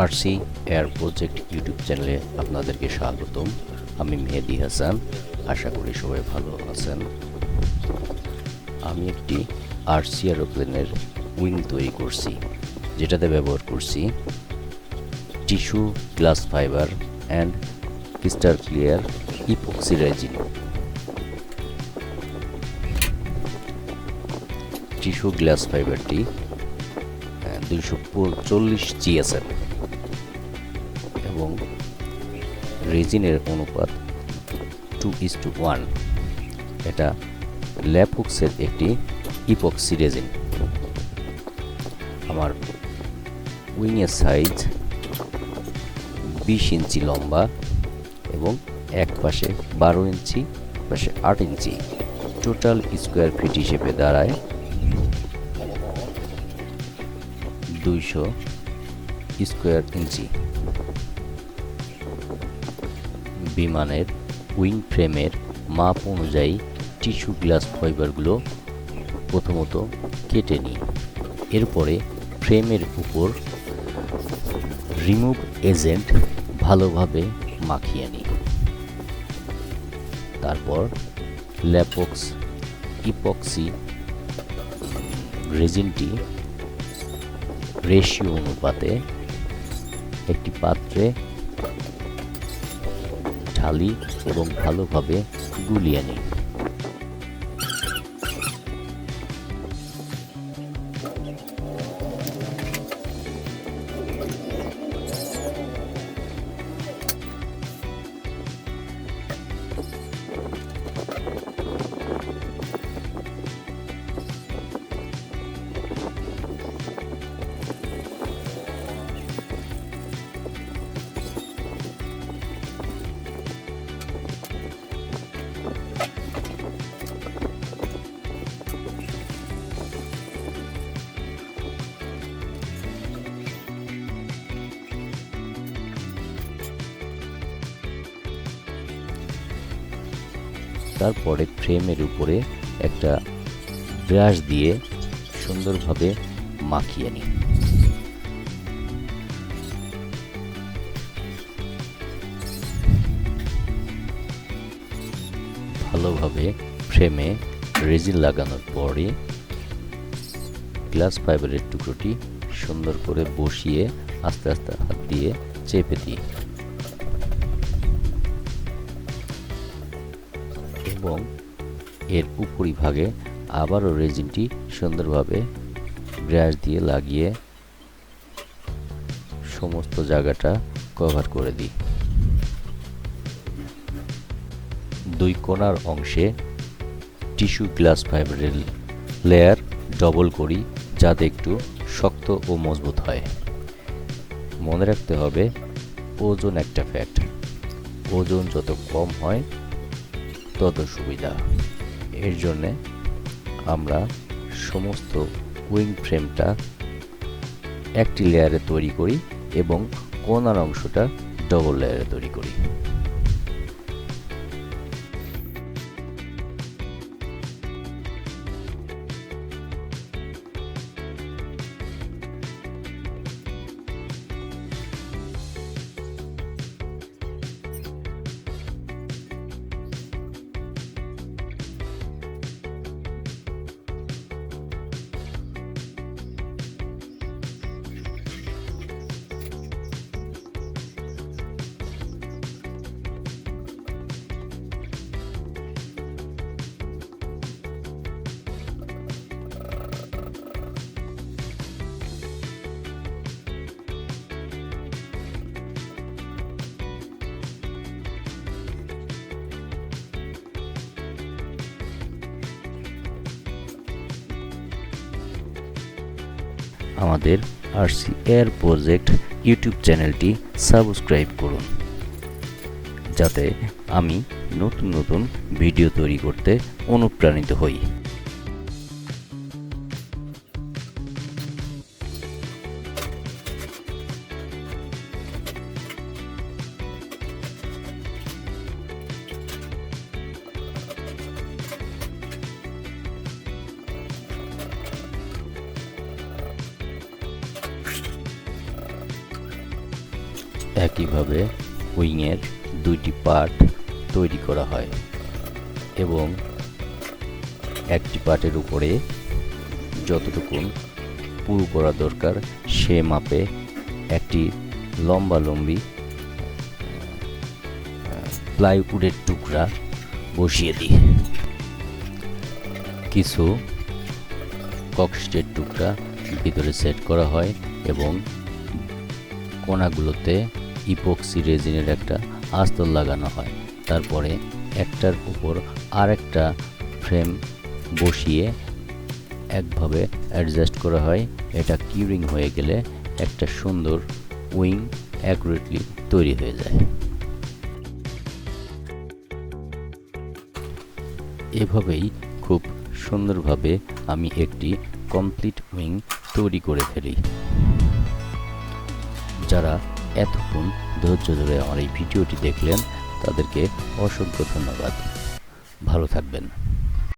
RC air project YouTube চ্যানেলে আপনাদেরকে স্বাগতম। আমি মেহেদি হাসান, আশা করি সবাই ভালো আছেন। আমি একটি আরসি এরোপ্লেনের উইং তৈরি করছি, যেটাতে ব্যবহার করছি tissue, glass fibre and crystal clear epoxy resin tissue, glass ফাইবারটি দুইশো চল্লিশ জিএসএম রেজিনের অনুপাত টু ইস টু ওয়ান। এটা ল্যাপক্সের একটি ইপক্সি রেজিন। আমার উইংয়ের সাইজ বিশ ইঞ্চি লম্বা এবং এক পাশে বারো ইঞ্চি পাশে আট ইঞ্চি। টোটাল স্কোয়ার ফিট হিসেবে দাঁড়ায় দুইশো স্কোয়ার ইঞ্চি। বিমানের উইং ফ্রেমের মাপ অনুযায়ী টিস্যু গ্লাস ফাইবারগুলো প্রথমত কেটে নিই এরপরে ফ্রেমের উপর রিমুভ এজেন্ট ভালোভাবে মাখিয়ে নিই তারপর ল্যাপক্স ইপক্সি রেজিনটি রেশিও অনুপাতে একটি পাত্রে ঢালি এবং ভালোভাবে গুলিয়ে নিই তারপরে ফ্রেমের উপরে একটা ব্রাশ দিয়ে সুন্দরভাবে মাখিয়ে নিই ভালোভাবে ফ্রেমে রেজিন লাগানোর পরে গ্লাস ফাইবারের টুকরোটি সুন্দর করে বসিয়ে আস্তে আস্তে হাত দিয়ে চেপে দিই এবং এর উপরিভাগে আবারও রেজিনটি সুন্দরভাবে ব্রাশ দিয়ে লাগিয়ে সমস্ত জায়গাটা কভার করে দিই। দুই কোণার অংশে টিস্যু গ্লাস ফাইবারের লেয়ার ডবল করি যাতে একটু শক্ত ও মজবুত হয়। মনে রাখতে হবে, ওজন একটা ফ্যাক্ট ওজন যত কম হয় তত সুবিধা। এর জন্যে আমরা সমস্ত উইং ফ্রেমটা একটি লেয়ারে তৈরি করি এবং কোনার অংশটা ডবল লেয়ারে তৈরি করি। আমাদের আরসি এয়ার প্রজেক্ট ইউটিউব চ্যানেলটি সাবস্ক্রাইব করুন। যাতে আমি নতুন নতুন ভিডিও তৈরি করতে অনুপ্রাণিত হই। একইভাবে উইংয়ের দুইটি পার্ট তৈরি করা হয় এবং একটি পার্টের উপরে যতটুকুন পুরু করা দরকার, সে মাপে একটি লম্বা লম্বি প্লাইউডের টুকরা বসিয়ে দিই। কিছু ককস্টের টুকরা ভিতরে সেট করা হয় এবং কোনাগুলোতে ইপক্সি রেজিনের একটা আস্তর লাগানো হয়। তারপরে একটার উপর আরেকটা ফ্রেম বসিয়ে একভাবে অ্যাডজাস্ট করা হয়। এটা কিউরিং হয়ে গেলে একটা সুন্দর উইং অ্যাকুরেটলি তৈরি হয়ে যায়। এভাবেই খুব সুন্দরভাবে আমি একটি কমপ্লিট উইং তৈরি করে ফেলি। যারা এতক্ষণ ধৈর্য ধরে আমার এই ভিডিওটি দেখলেন তাদেরকে অসংখ্য ধন্যবাদ। ভালো থাকবেন।